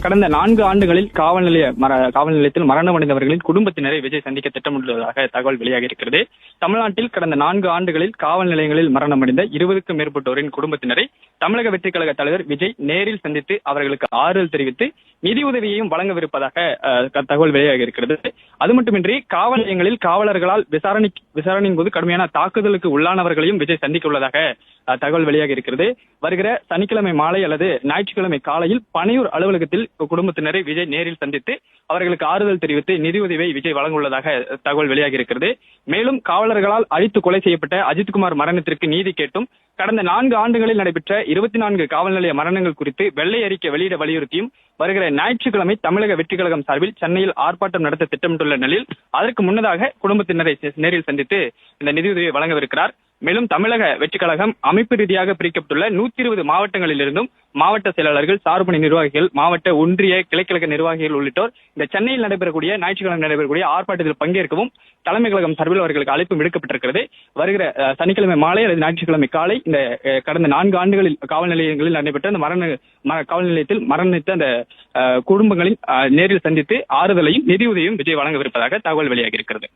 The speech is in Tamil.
கடந்த நான்கு ஆண்டுகளில் காவல் நிலைய மர காவல் நிலையத்தில் மரணம் அடைந்தவர்களின் குடும்பத்தினரை விஜய் சந்திக்க திட்டமிட்டுள்ளதாக தகவல் வெளியாகி இருக்கிறது. தமிழ்நாட்டில் கடந்த நான்கு ஆண்டுகளில் காவல் நிலையங்களில் மரணம் அடைந்த இருபதுக்கும் மேற்பட்டோரின் குடும்பத்தினரை தமிழக வெற்றிக் கழக தலைவர் விஜய் நேரில் சந்தித்து அவர்களுக்கு ஆறுதல் தெரிவித்து நிதி உதவியையும் வழங்கவிருப்பதாக தகவல் வெளியாகி இருக்கிறது. அது மட்டுமின்றி காவல் நிலையங்களில் காவலர்களால் விசாரணை விசாரணையின் போது கடுமையான தாக்குதலுக்கு உள்ளானவர்களையும் விஜய் சந்திக்க உள்ளதாக தகவல் வெளியாகி இருக்கிறது. வருகிற சனிக்கிழமை மாலை அல்லது ஞாயிற்றுக்கிழமை காலையில் பனையூர் அலுவலகத்தில் குடும்பத்தினரை விஜய் நேரில் சந்தித்து அவர்களுக்கு ஆறுதல் தெரிவித்து நிதியுதவியை விஜய் வழங்க தகவல் வெளியாகி இருக்கிறது. மேலும் காவலர்களால் அழித்து கொலை செய்யப்பட்ட அஜித்குமார் மரணத்திற்கு நீதி கேட்டும் கடந்த நான்கு ஆண்டுகளில் நடைபெற்ற இருபத்தி நான்கு காவல் நிலைய மரணங்கள் குறித்து வெள்ளை அறிக்கை வெளியிட வலியுறுத்தியும் வருகிற ஞாயிற்றுக்கிழமை தமிழக வெற்றிக் கழகம் சார்பில் சென்னையில் ஆர்ப்பாட்டம் நடத்த திட்டமிட்டுள்ள நிலையில் அதற்கு முன்னதாக குடும்பத்தினரை நேரில் சந்தித்து இந்த நிதியுதவியை வழங்கவிருக்கிறார். மேலும் தமிழக வெற்றிக் கழகம் அமைப்பு ரீதியாக பிரிக்கப்பட்டுள்ள நூத்தி இருபது மாவட்டங்களிலிருந்தும் மாவட்ட செயலாளர்கள் சார்பணி நிர்வாகிகள் மாவட்ட ஒன்றிய கிளைக்கழக நிர்வாகிகள் உள்ளிட்டோர் இந்த சென்னையில் நடைபெறக்கூடிய ஞாயிற்றுக்கிழமை நடைபெறக்கூடிய ஆர்ப்பாட்டத்தில் பங்கேற்கவும் தலைமை கழகம் சார்பில் அவர்களுக்கு அழைப்பு விடுக்கப்பட்டிருக்கிறது. வருகிற அஹ், சனிக்கிழமை மாலை அல்லது ஞாயிற்றுக்கிழமை காலை இந்த கடந்த நான்கு ஆண்டுகளில் காவல் நிலையங்களில் நடைபெற்ற அந்த மரண ம- காவல் நிலையத்தில் மரணித்த அந்த குடும்பங்களின் அஹ், நேரில் சந்தித்து ஆறுதலையும் நிதியுதவியும் விஜய் வழங்கவிருப்பதாக தகவல் வெளியாகி இருக்கிறது